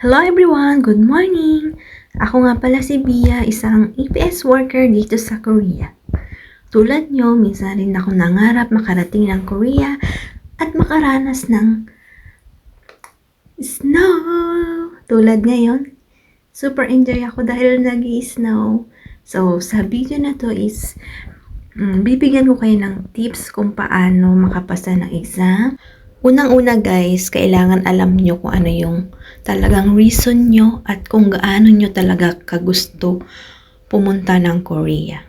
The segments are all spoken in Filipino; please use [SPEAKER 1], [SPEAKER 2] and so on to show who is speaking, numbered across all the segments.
[SPEAKER 1] Hello everyone! Good morning! Ako nga pala si Bia, isang EPS worker dito sa Korea. Tulad nyo, minsan rin ako nangarap makarating ng Korea at makaranas ng snow. Tulad ngayon, super enjoy ako dahil nag snow So, sa video na to is, mm, bibigyan ko kayo ng tips kung paano makapasa ng exam. Unang-una guys, kailangan alam nyo kung ano yung talagang reason nyo at kung gaano nyo talaga kagusto pumunta ng Korea.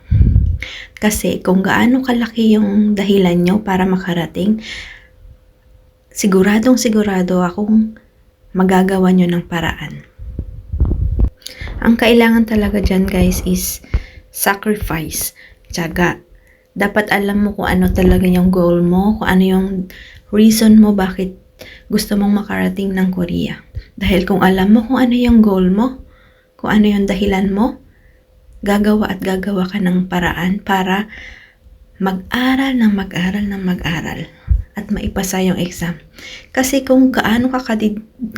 [SPEAKER 1] Kasi kung gaano kalaki yung dahilan nyo para makarating, siguradong sigurado akong magagawa nyo ng paraan. Ang kailangan talaga dyan guys is sacrifice, tiyaga. Dapat alam mo kung ano talaga yung goal mo, kung ano yung reason mo bakit gusto mong makarating ng Korea. Dahil kung alam mo kung ano yung goal mo, kung ano yung dahilan mo, gagawa at gagawa ka ng paraan para mag-aral ng mag-aral ng mag-aral at maipasa yung exam. Kasi kung kaano ka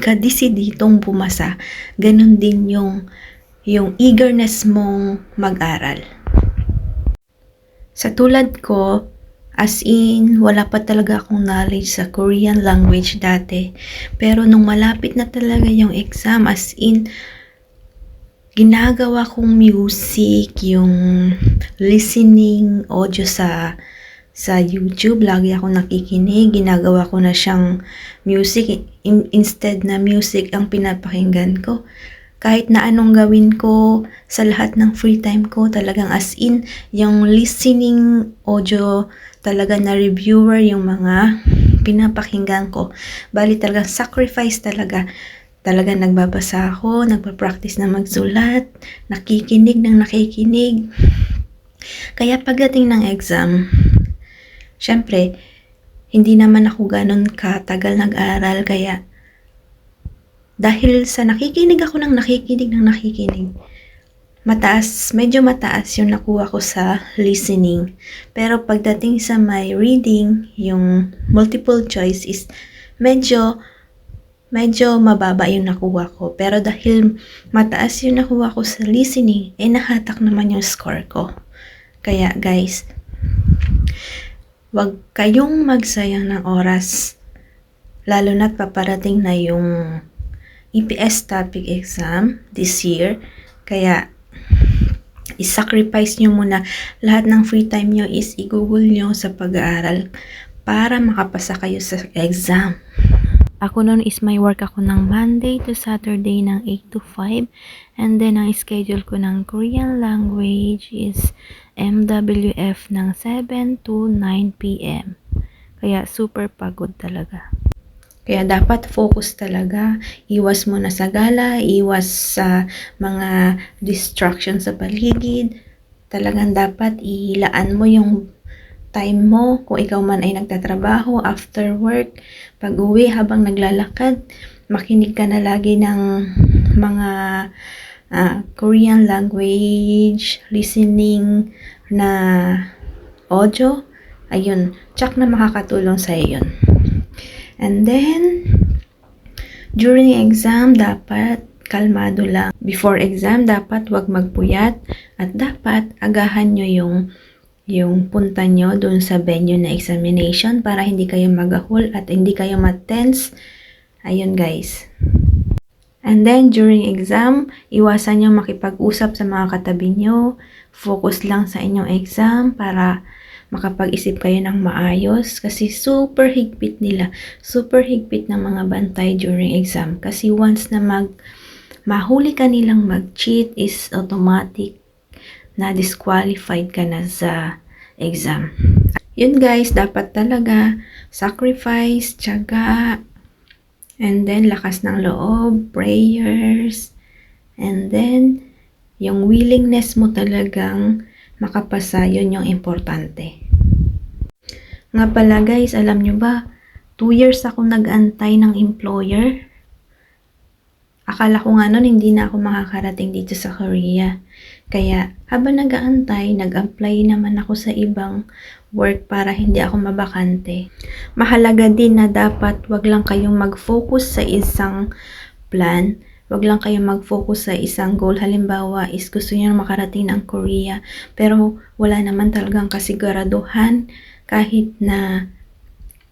[SPEAKER 1] kadesiditong pumasa, ganun din yung yung eagerness mong mag-aral. Sa tulad ko, as in, wala pa talaga akong knowledge sa Korean language dati. Pero nung malapit na talaga yung exam, as in, ginagawa kong music, yung listening audio sa sa YouTube, lagi ako nakikinig, ginagawa ko na siyang music, in, instead na music ang pinapakinggan ko kahit na anong gawin ko sa lahat ng free time ko, talagang as in, yung listening audio, talaga na reviewer yung mga pinapakinggan ko. Bali talagang sacrifice talaga. Talaga nagbabasa ako, nagpa-practice na magsulat, nakikinig ng nakikinig. Kaya pagdating ng exam, syempre, hindi naman ako ganun katagal nag-aral, kaya dahil sa nakikinig ako ng nakikinig ng nakikinig, mataas, medyo mataas yung nakuha ko sa listening. Pero pagdating sa my reading, yung multiple choice is medyo medyo mababa yung nakuha ko. Pero dahil mataas yung nakuha ko sa listening, eh nahatak naman yung score ko. Kaya guys, wag kayong magsayang ng oras. Lalo na't paparating na yung EPS topic exam this year. Kaya, isacrifice nyo muna lahat ng free time nyo is i-google nyo sa pag-aaral para makapasa kayo sa exam. Ako noon is may work ako ng Monday to Saturday ng 8 to 5 and then ang schedule ko ng Korean language is MWF ng 7 to 9 p.m. Kaya super pagod talaga. Kaya dapat focus talaga. Iwas mo na sa gala, iwas sa mga distraction sa paligid. Talagang dapat ilaan mo yung time mo kung ikaw man ay nagtatrabaho after work, pag uwi habang naglalakad, makinig ka na lagi ng mga uh, Korean language, listening na audio. Ayun, check na makakatulong sa iyo. And then, during exam, dapat kalmado lang. Before exam, dapat wag magpuyat at dapat agahan nyo yung yung punta nyo dun sa venue na examination para hindi kayo magahol at hindi kayo matense. Ayun guys. And then, during exam, iwasan nyo makipag-usap sa mga katabi nyo. Focus lang sa inyong exam para makapag-isip kayo ng maayos kasi super higpit nila. Super higpit ng mga bantay during exam kasi once na mag mahuli ka nilang mag-cheat is automatic na disqualified ka na sa exam. Yun guys, dapat talaga sacrifice, tiyaga, and then lakas ng loob, prayers, and then yung willingness mo talagang makapasa, yun yung importante. Nga pala guys, alam nyo ba, 2 years ako nag-antay ng employer. Akala ko nga nun hindi na ako makakarating dito sa Korea. Kaya habang nag-aantay, nag-apply naman ako sa ibang work para hindi ako mabakante. Mahalaga din na dapat wag lang kayong mag-focus sa isang plan. Wag lang kayo mag-focus sa isang goal. Halimbawa is gusto niyo makarating ng Korea, pero wala naman talagang kasiguraduhan kahit na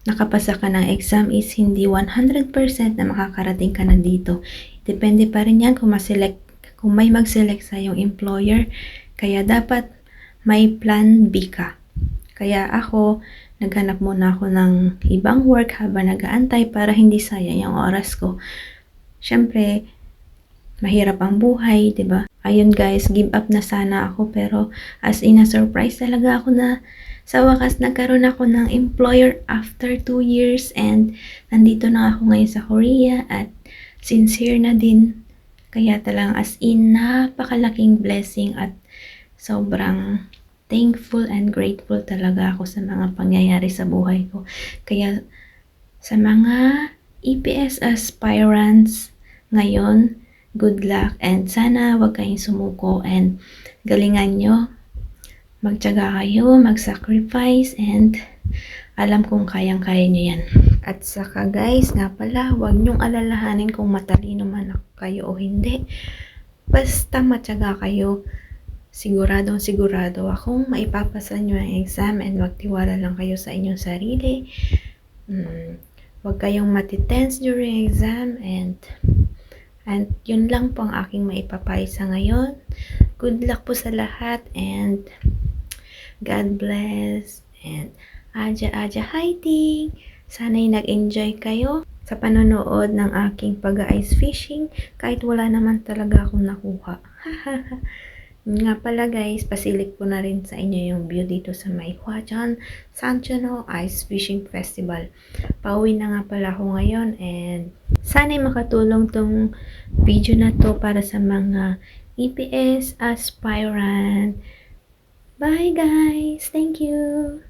[SPEAKER 1] nakapasa ka ng exam is hindi 100% na makakarating ka na dito. Depende pa rin yan kung ma-select, kung may mag-select sa yung employer. Kaya dapat may plan B ka. Kaya ako, naghanap muna ako ng ibang work habang nag-aantay para hindi sayang yung oras ko. Siyempre, mahirap ang buhay, 'di ba? Ayun guys, give up na sana ako pero as in a surprise talaga ako na sa wakas nagkaroon ako ng employer after 2 years and nandito na ako ngayon sa Korea at sincere na din. Kaya talagang as in napakalaking blessing at sobrang thankful and grateful talaga ako sa mga pangyayari sa buhay ko. Kaya sa mga EPS aspirants ngayon, good luck and sana wag kayong sumuko and galingan nyo. Magtyaga kayo, mag-sacrifice and alam kong kayang-kaya nyo yan. At saka guys, nga pala, wag nyong alalahanin kung matalino man kayo o hindi. Basta matyaga kayo, siguradong sigurado akong maipapasa nyo ang exam and magtiwala lang kayo sa inyong sarili. Mm, wag kayong matitense during exam and and yun lang po ang aking maipapayo sa ngayon. Good luck po sa lahat and God bless and Aja Aja Hiting. Sana'y nag-enjoy kayo sa panonood ng aking pag-ice fishing kahit wala naman talaga akong nakuha. Nga pala guys, pasilip ko na rin sa inyo yung view dito sa may Huajan Sanchono Ice Fishing Festival. Pauwi na nga pala ako ngayon and sana'y makatulong tong video na to para sa mga EPS aspirant. Bye guys! Thank you!